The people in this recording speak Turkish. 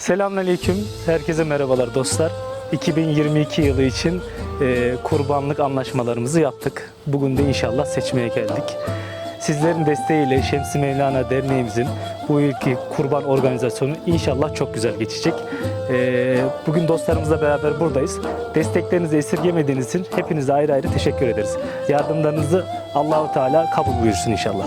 Selamünaleyküm. Herkese merhabalar dostlar. 2022 yılı için e, kurbanlık anlaşmalarımızı yaptık. Bugün de inşallah seçmeye geldik. Sizlerin desteğiyle Şemsi Mevlana Derneğimizin bu yılki kurban organizasyonu inşallah çok güzel geçecek. E, bugün dostlarımızla beraber buradayız. Desteklerinizi esirgemediğiniz için hepinize ayrı ayrı teşekkür ederiz. Yardımlarınızı Allahu Teala kabul buyursun inşallah.